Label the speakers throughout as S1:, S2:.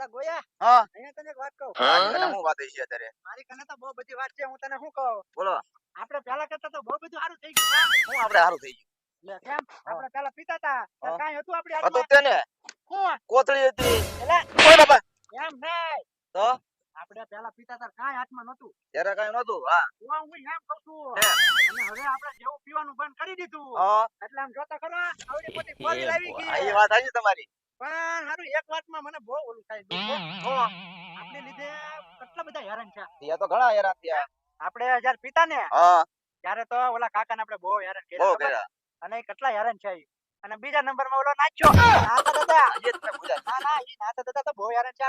S1: એલા ગોયા
S2: હા.
S1: અહીંયા તને એક વાત કહું.
S2: આની કને વાત છે અત્યારે?
S1: મારી કને તો બહુ બધી વાત છે હું તને શું કહું?
S2: બોલો.
S1: આપણે પહેલા કરતા તો બહુ બધું સારું થઈ ગયું.
S2: હું આપણે સારું થઈ
S1: લે કેમ? આપણે પહેલા પીતા હતા
S2: હા.
S1: હતું આપણી
S2: ગયું હતું
S1: હાથમાં?
S2: તેને.
S1: શું?
S2: કોથળી હતી.
S1: એલા
S2: ઓય બાપા.
S1: એમ નહીં.
S2: તો?
S1: આપણે પહેલા પીતા હતા કાંઈ હાથમાં નહોતું.
S2: ત્યારે કઈ નતું હા.
S1: હું હું એમ કહું છું. અને હવે આપણે જેવું પીવાનું બંધ કરી દીધું. એટલે આમ જોતા ખરા આવડી મોટી ગઈ
S2: એ વાત આવી તમારી.
S1: પણ હારું એક વાતમાં મને બહુ ઓલું થાય આપણે લીધે કેટલા બધા હેરાન છે
S2: ત્યાં તો ઘણા હેરાન થયા.
S1: આપણે જયારે પીતા ને
S2: હા.
S1: ત્યારે તો ઓલા કાકાને આપણે બહુ હેરાન કર્યા અને કેટલા હેરાન છે અને બીજા નંબરમાં ઓલો નાચ્યો નાતા દાદા. ના ના એ નાતા દાદા તો બહુ હેરાન છે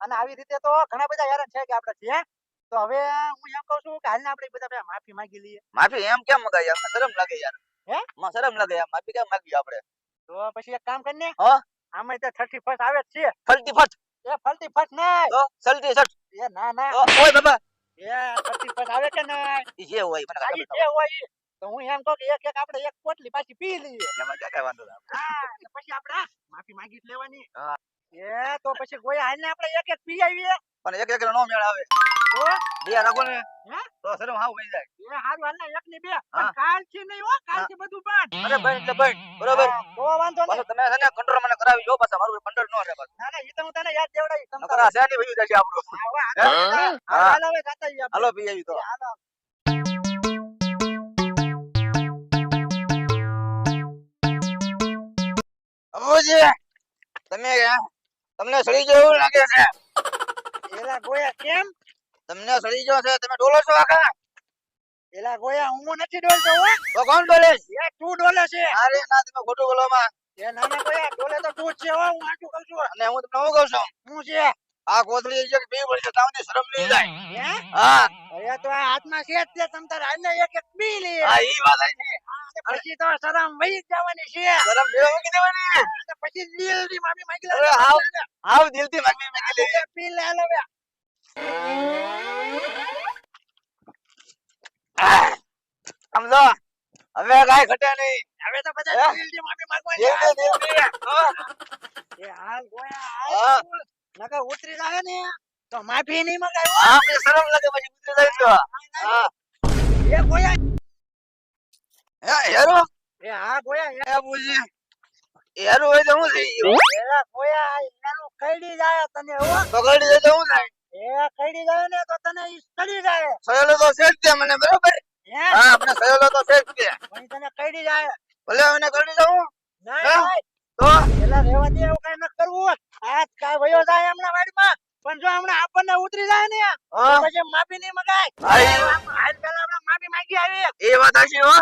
S1: અને આવી રીતે તો ઘણા બધા હેરાન છે કે આપણે છે તો હવે હું એમ કહું છું કે હાલને આપણે બધા માફી માંગી લઈએ.
S2: માફી એમ કેમ અમને શરમ લાગે યાર.
S1: હે?
S2: માં શરમ લાગે માફી કેમ માંગી આપણે?
S1: તો પછી એક કામ કરીને.
S2: હા?
S1: આમાં તો થર્ટી ફર્સ્ટ આવે છે.
S2: ફલતી ફટ
S1: એ ફલતી ફર્સ્ટ નહીં.
S2: તો સલટી સટ
S1: એ ના ના.
S2: ઓય બાબા.
S1: એ થર્ટી ફર્સ્ટ આવે કે
S2: ના જે હોય મને કાંઈ
S1: જે હોય તો હું એમ કહું કે એક એક આપણે એક પોટલી પાછી પી લઈએ.
S2: એમાં કાંઈ વાંધો ના
S1: હા પછી આપણે માફી માંગી લેવાની.
S2: હા.
S1: એ તો પછી ગોયા હાલને આપણે એક એક પી આવીએ.
S2: પણ એક એક નો મેળ આવે.
S1: તો
S2: બે રાખો ને.
S1: હે?
S2: તો શરમ હાવ વહી જાય.
S1: એ હારું હાલ એક ની બે. કાલથી નહીં હો કાલથી બધું બંધ.
S2: અરે ભાઈ એટલે ભાઈ બરોબર.
S1: તો વાંધો નહીં.
S2: તમે છે ને કંટ્રોલ મને કરાવી જો પાછા મારું કંટ્રોલ નો રહે બસ
S1: ના ના ઈ તો હું તને યાદ દેવડાવી તમ
S2: કરા છે શેની વયું જશે આપણું?
S1: હાલો
S2: હા.
S1: હાલો હવે જાતા આવીએ
S2: હાલો પી આવી તો.
S1: હાલો.
S2: અબુજી તમે તમને સડી જેવું લાગે છે.
S1: એલા ગોયા કેમ?
S2: તમને સડી ગયો છે તમે ડોલો છો આખા?
S1: એલા ગોયા હું નથી ડોલતો હો.
S2: તો કોણ ડોલે છે?
S1: એ તું ડોલે છે.
S2: અરે ના તમે ખોટું બોલો માં.
S1: એ નાના ગોયા ડોલે તો તું જ છે હો હું આટું કહું છું.
S2: અને હું તમને હું કહું છું?
S1: હું છે.
S2: આ કોથળી એક કે વળી પડશે તાવની શરમ નહીં જાય.
S1: હે?
S2: હા.
S1: અરે તો આ હાથમાં છે તે તમ તાર આને એક એક પી લે.
S2: હા ઈ વાત છે.
S1: પછી તો શરમ વહી જવાની છે.
S2: શરમ દેવા મૂકી દેવાની.
S1: પછી દિલથી માફી માંગી
S2: અરે
S1: લેવાની.
S2: હાવ હાવ દિલથી માફી માંગી લે.
S1: પી લે હવે.
S2: સમજો? હવે કાંઈ ઘટે નહીં.
S1: હવે તો
S2: હે?
S1: બધા દિલથી માફી માંગવાની
S2: દિલથી દિલથી હા.
S1: એ હાલ ગોયા નકર ઉતરી જાય ને તો માફી નહીં મંગાય હા.
S2: પછી શરમ લાગે પછી ઉતરી જાય તો. હા
S1: એ ગોયા.
S2: હે હેરો?
S1: એ હા ગોયા એ
S2: બુજી હેરો હોય તો શું થઈ ગયું?
S1: એલા ગોયા એનું કઈડી જાય તને હો.
S2: તો ગળી જાય તો હું થાય?
S1: એ કઈડી જાય ને તો તને ઈ સડી જાય.
S2: સહેલો તો છે જ મને બરોબર?
S1: હા?
S2: આપણે સહેલો તો છે જ
S1: પણ તને કઈડી જાય.
S2: ભલે મને ગળી જાઉં.
S1: નહીં
S2: તો?
S1: એલા રેવા દે એવું કઈ ન કરવું આજ કાય વયો જાય હમણાં વાડીમાં. પણ જો હમણાં આપણને ઉતરી જાય ને પછી માફી નહીં મગાય. આજ પેલા આપણે માફી માંગી આવી.
S2: એ વાત હશે હો.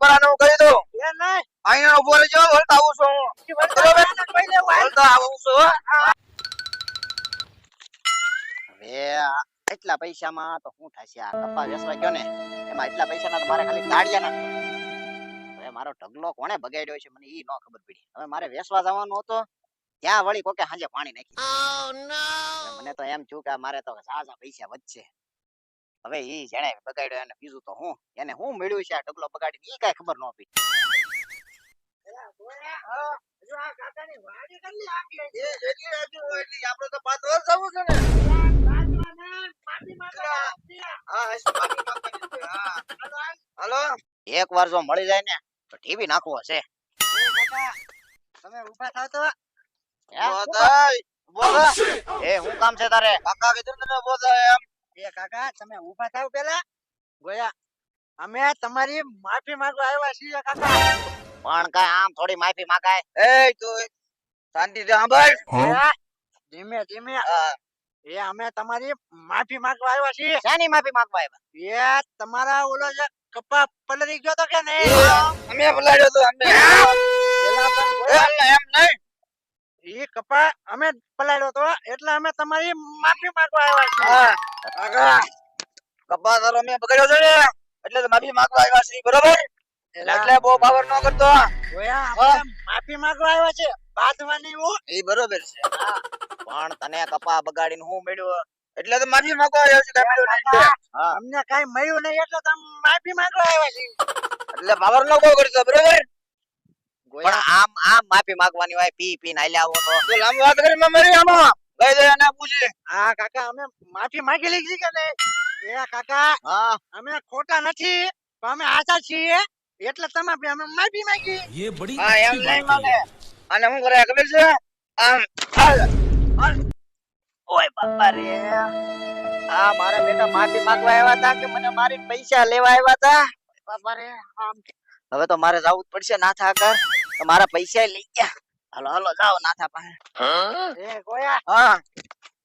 S2: પણ કહી દઉં.
S1: એ નહીં.
S2: અહીંયા બોલે વળતા આવું છું.
S1: વળતા
S2: આવું છું.
S3: એટલા પૈસામાં તો શું થશે આ કપા વેસવા ગયો ને એમાં એટલા પૈસાના તો મારે ખાલી દાડિયા નાખવા હવે મારો ઢગલો કોણે બગાડ્યો છે મને ઈ ન ખબર પડી હવે મારે વેસવા જવાનું હતો ત્યાં વળી કોકે હાજે પાણી નાખી મને તો એમ થયું કે મારે તો ઝાઝા પૈસા વધશે હવે ઈ જેણે બગાડ્યો એને બીજું તો હું એને હું મળ્યું છે આ ઢગલો બગાડી ઈ કઈ ખબર ન પડી
S1: એલા, ગોયા, હજુ આ કાકાની વાડી કેટલી આખી છે?
S2: એ જેટલી રાજુ હોય એટલી આપણે તો પાંચ વર્ષ આવું છે ને
S1: એલા, બાજવાના માફી માંગવા આવ્યા.
S2: હા હશે પાણી માંગવાની છે હા
S1: હાલો,
S3: એક વાર જો મળી જાય ને તો ટીવી નાખવો હશે
S1: તમે ઊભા થાવ તો.
S3: એ હું કામ છે તારે?
S2: કાકા કીધું તને બોધાય એમ.
S1: એ કાકા તમે ઊભા થાવ પેલા. ગોયા અમે તમારી માફી માંગવા આવ્યા છીએ કાકા.
S3: પણ કઈ આમ થોડી માફી માંગાય?
S2: એ તું શાંતિથી સાંભળ.
S1: ધીમે ધીમે.
S2: હા.
S1: એ અમે તમારી માફી માંગવા આવ્યા છીએ.
S3: શાની માફી માંગવા આવ્યા?
S1: એ તમારા ઓલો જે કપા પલરી ગયો તો કે નહીં?
S2: અમે બોલાડ્યો તો અમે. એમ નહીં.
S1: એ કપા અમે પલાડ્યો પલાળ્યો તો એટલે અમે તમારી માફી માંગવા આવ્યા છીએ.
S2: કપા તારો મેં બગાડ્યો છે ને એટલે માફી માંગવા આવ્યા છીએ બરોબર? એટલે બહુ પાવર ન કરતો.
S1: માફી માંગવા આવ્યા છે બાદવાની હો.
S2: એ બરોબર છે.
S3: પણ તને કપા બગાડીને હું મળ્યો?
S2: એટલે તો માફી માંગવા આવ્યો છું
S3: કાકા
S1: અમને કાઈ મળ્યું નહીં એટલે તો માફી માંગવા આવ્યા છે
S2: એટલે પાવર નો કોઈ કરતો બરોબર?
S3: પણ આમ આમ માફી માંગવાની હોય પી પી નાઈ લાવો તો.
S2: લાંબી વાત કરી મે મરી આમાં. લઈ દે અને પૂછે
S1: હા કાકા અમે માફી માંગી લીધી કે નહીં? એ કાકા
S3: હા.
S1: અમે ખોટા નથી પણ અમે આશા છીએ. એટલે તમે અમે માફી માંગી.
S4: એ બડી
S2: હા એમ નહીં માને અને હું કરે ખબર છે? આમ
S3: ઓય બાપા રે. આ મારા બેટા માફી માંગવા આવ્યા હતા કે મને મારી પૈસા લેવા આવ્યા હતા બાપા રે આમ હવે તો મારે જવું જ પડશે નાથા આગળ. તો મારા પૈસા લઈ ગયા. હાલો હાલો જાઓ નાથા પાસે.
S1: એ ગોયા.
S2: હા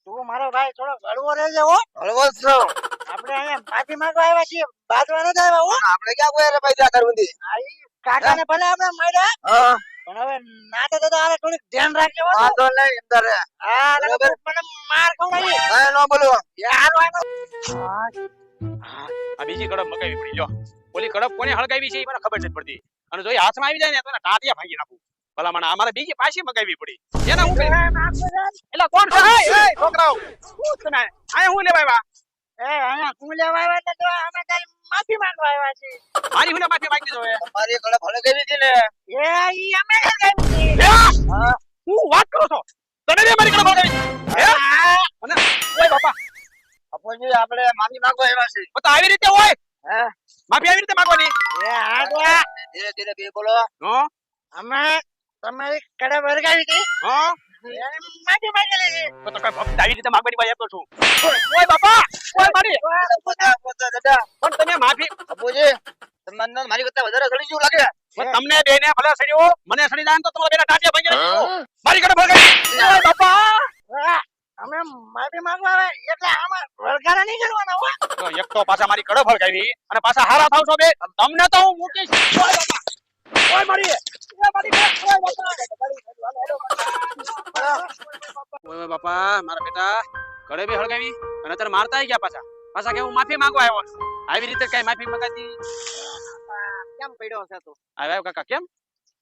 S1: તું મારો ભાઈ થોડો હળવો રહેજે હો.
S2: હળવો જ છો
S1: આપણે અહીંયા માફી માંગવા આવ્યા છીએ. બાજવા નથી આવ્યા હો.
S2: આપણે ક્યાં કોઈ ભાઈ જા કરવું
S1: કાકાને ભલે આપણે મળ્યા.
S2: હા.
S1: પણ હવે નાતે તો આને થોડીક ધ્યાન રાખજો હો.
S2: વાંધો નહીં અંદર
S1: હા
S2: બરાબર.
S1: મને માર ખવડાવી
S2: કાંઈ ન બોલો.
S1: યાર
S5: આ બીજી કડપ મગાવી પડી જો. ઓલી કડપ કોને હળગાવી છે એ મને ખબર નથી પડતી. અને જો એ હાથમાં આવી જાય ને તો ટાટિયા ભાંગી નાખું. ભલા મને અમારે બીજી પાછી મગાવી પડી. એને હું એટલે કોણ છે? છોકરાઓ. શું તમે? આયા હું લેવા આવ્યા?
S1: એ અહીંયા હું લેવા આવ્યા તો અમે તારી માફી માંગવા આવ્યા છે.
S5: મારી હું માફી માંગી દો
S2: મારી કડપ ભલે કેવી હતી ને.
S1: એ ઈ અમે લગાવી છે
S5: તું વાત કરો છો? તમે બે મારી કડપ હળગાવી હે? અને ઓય બાપા.
S2: અપોજી આપણે માફી માંગવા આવ્યા છે
S5: તો આવી રીતે હોય.
S2: હે?
S5: માફી આવી રીતે માંગવાની.
S1: એ હા તો
S2: ધીરે ધીરે બે બોલો.
S5: હો?
S1: અમે તમારી કડે વર્ગાવી હતી.
S5: હો?
S1: માફી માંગી લીધી
S5: તો કઈ ભક્ત આવી રીતે માંગવાની વાત આપતો છું? ઓય બાપા! પણ તમે માફી
S2: તમને મારી કરતા વધારે સડી જેવું લાગે
S5: પણ તમને બેને ભલે સડ્યો મને સડી જાય તો તમારા બેના ટાટિયા ભાઈ મારી કડપ ભગાઈ બાપા
S1: અમે માફી માંગવા આવ્યા એટલે આમાં વરગારા નહીં કરવાના હો
S5: તો એક તો પાછા મારી કડપ હળગાવી અને પાછા હારા થાવ છો બે તમને તો હું મૂકીશ ઓય બાપા ઓય મારી ઓય મારી ઓય બાપા ઓય બાપા મારા બેટા કડે બી હળગાવી અને અત્યારે મારતા ગયા પાછા. પાછા કે હું માફી માંગવા આવ્યો આવી રીતે કઈ માફી માંગાતી?
S3: કેમ પડ્યો છે તું?
S5: આવ્યો કાકા કેમ?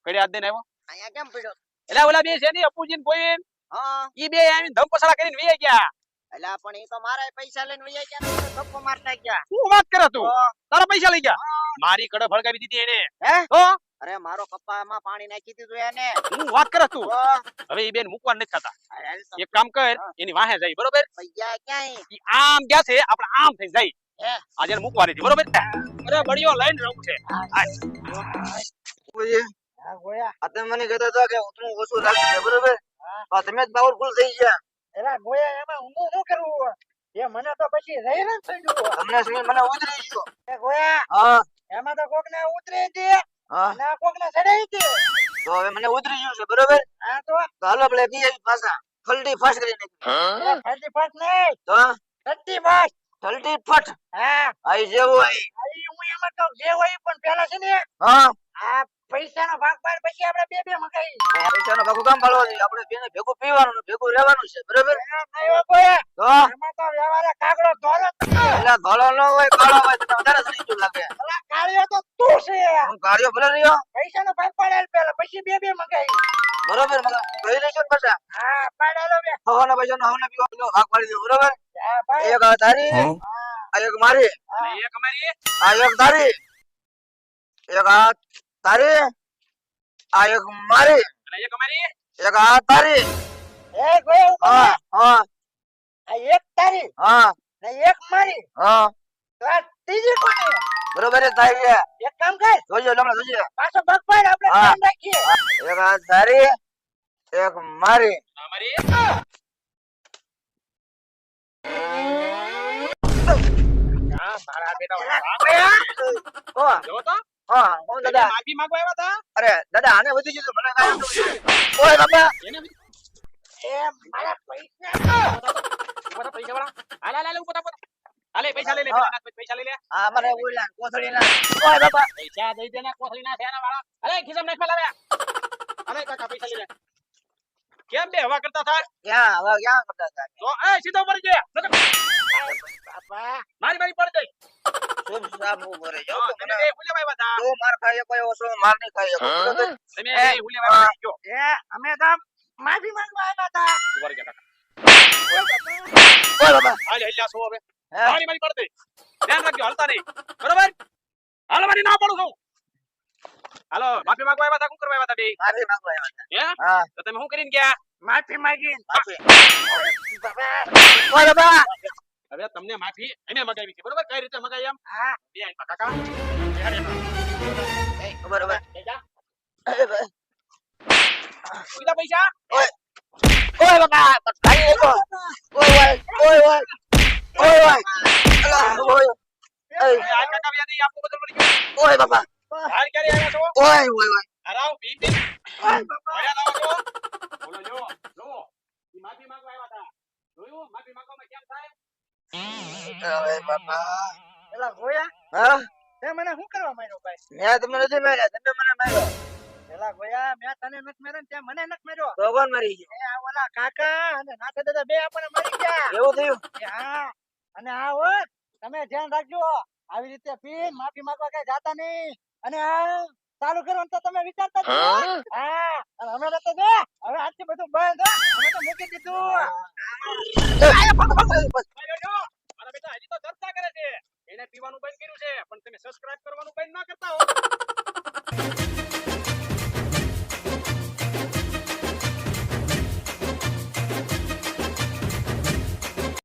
S5: કડી હાથ દઈને આવ્યો?
S3: અહીંયા કેમ પડ્યો?
S5: એટલે ઓલા બે છે ની અપુજીન કોઈ
S3: હા.
S5: ઈ બે આવીને ધમ પછાડા કરીને વી ગયા.
S3: એટલે પણ એ તો મારા પૈસા લઈને વહી ગયા ને મારતા ગયા.
S5: શું વાત કરે તું? તારા પૈસા લઈ ગયા? મારી કડપ ફળગાવી દીધી એને.
S3: હે?
S5: તો
S3: અરે મારો કપ્પામાં પાણી નાખી દીધું એને.
S5: હું વાત કરે તું હવે એ બેન મૂકવા નથી થતા. એક કામ કર એની વાહે જાય બરોબર?
S3: પૈસા ક્યાંય?
S5: ઈ આમ ગયા છે આપણે આમ થઈ જાય. આજે મૂકવા નથી બરોબર? અરે બળિયો લઈને રહું છે.
S1: હા. ગોયા
S2: આ તમે મને કહેતા હતા કે ઉતરું ઓછું રાખશે બરોબર? આ તમે જ પાવરફુલ થઈ ગયા.
S1: એલા ગોયા એમાં હું શું કરવું એ મને તો પછી રહી થઈ થયું
S2: તમને મને ઉતરી ગયો?
S1: એ ગોયા
S2: હા.
S1: એમાં તો કોક ને ઉતરી હતી. અને કોક ને ચડાઈ હતી.
S2: તો હવે મને ઉતરી ગયું છે બરોબર?
S1: હા તો?
S2: હાલો આપણે બી આવી પાછા ફલટી ફાસ્ટ કરી નાખી
S1: ફલટી ફાસ્ટ નહીં.
S2: તો?
S1: ફલટી ફાસ્ટ.
S2: ફલટી ફટ
S1: હા.
S2: આઈ જેવું આઈ
S1: આઈ હું એમ કહું જે હોય પણ પેલા છે ને.
S2: હા.
S1: આ પૈસાનો ભાગ પાડ પછી આપણે બે બે મકાઈ
S2: પૈસાનો ભાગ કામ પાડવો જોઈએ. આપણે બેને ભેગું પીવાનું ને ભેગું રહેવાનું છે બરોબર?
S1: નહીં કોઈ.
S2: તો?
S1: આમાં તો વ્યવહારે કાગડો ધોરો
S2: એટલે ધોળો ન હોય કાળો હોય તો વધારે જેવું લાગે?
S1: અલા કાળિયો તો તું છે.
S2: હું કાર્યો ભલે રહ્યો.
S1: પૈસાનો ભાગ પાડેલ પેલા પછી બે બે મકાઈ
S2: બરોબર મગર કહી રહીશું ને પાછા.
S1: હા પાડેલો બે.
S2: હવાના પૈસાનો હવાના પીવાનો ભાગ પાડી દો બરોબર?
S1: હા ભાઈ.
S2: એક આ તારી આ એક મારી.
S5: એક મારી
S2: આ એક તારી. એક આ તારી આ એક મારી
S5: અને એક અમારી
S2: એક આ તારી
S1: એ ગોયા ઉપર
S2: હા હા
S1: આ એક તારી
S2: હા
S1: ને એક મારી
S2: હા
S1: તો આ ત્રીજી કોની
S2: બરોબર છે તારી છે
S1: એક કામ કર
S2: જોજો હમણાં જોજો
S1: પાછો ભાગ પાડ આપણે
S2: હા.
S1: ધ્યાન રાખીએ
S2: એક આ તારી એક મારી
S5: અમારી આ મારા બેટા વાળા.
S2: હા
S5: જો તો
S2: હા હું દાદા.
S5: માફી માંગવા આવ્યા હતા?
S2: અરે દાદા આને વધી ગયું મને કાંઈ ઓય બાબા
S1: એ મારા પૈસા
S5: વાળા. લઈ લે પૈસા લઈ લે.
S2: કોથળી ના ઓય બાબા
S5: પૈસા દઈ દે કોથળી ના થયા વાળા. અરે ખિસ્સામાં નાખ કાકા પૈસા લઈ લે. કેમ બે હવા કરતા થાય
S2: ક્યાં હવે ક્યાં કરતા હતા?
S5: તો એ સીધો જઈએ
S1: બાપા.
S5: મારી મારી પડી ગઈ.
S2: શુભ સાબ ઊભો રહેજો
S5: તમે
S2: તું માર કોઈ ઓછો માર નહીં.
S1: એ અમે તો માફી માંગવા આવ્યા હતા.
S5: ઊભા ગયા કાકા.
S2: ઓય
S5: હાલ હેલ્યા છો હવે? મારી મારી પડ ગઈ ધ્યાન રાખજો હલતા નહીં. બરોબર? હાલો મારી ના પડું છું. હાલો માફી માંગવા આવ્યા હતા શું કરવા આવ્યા હતા બે
S2: માફી માંગવા આવ્યા હતા.
S5: હા? તો તમે શું કરીને ગયા?
S1: માફી માંગી
S2: બાપા
S5: હવે તમને માફી અમે મગાવી છે. બરોબર? કઈ રીતે મગાવી એમ?
S1: હા.
S5: બે આઈ કાકા.
S2: બરોબર
S5: પૈસા?
S2: ઓય. ઓય ઓય ઓય ઓય ઓય. અલા, ઓય.
S5: એ આ કાકા વ્યાજ નહીં આપવું બધું પડી ગયું.
S2: ઓય બાપા.
S5: હાલ ક્યારે આવ્યા છો?
S2: ઓય ઓય ઓય.
S5: હરાવ પી પી. ભયા લાવો છો. બોલો જો જો. ઈ માફી માંગવા આવ્યા હતા. જોયું? માફી માંગવામાં કેમ થાય?
S2: અરે બાપા.
S1: પેલા ગોયા?
S2: હા?
S1: તે મને શું કરવા માંડ્યો ભાઈ?
S2: મેં તમને નથી માર્યા તમે મને માર્યો.
S1: પેલા ગોયા મેં તને નથી માર્યો તે મને નથી માર્યો.
S2: તો કોણ મારી ગયો?
S1: એ આ ઓલા કાકા અને નાથા દાદા બે આપણને મરી ગયા.
S2: એવું થયું?
S1: હા. અને આ હો તમે ધ્યાન રાખજો આવી રીતે પીન માફી માંગવા કઈ જાતા નહીં. અને આ ચાલુ કરવાનું તો તમે વિચારતા જ હા. અને અમે તો હવે આજથી બધું બંધ અમે તો મૂકી દીધું.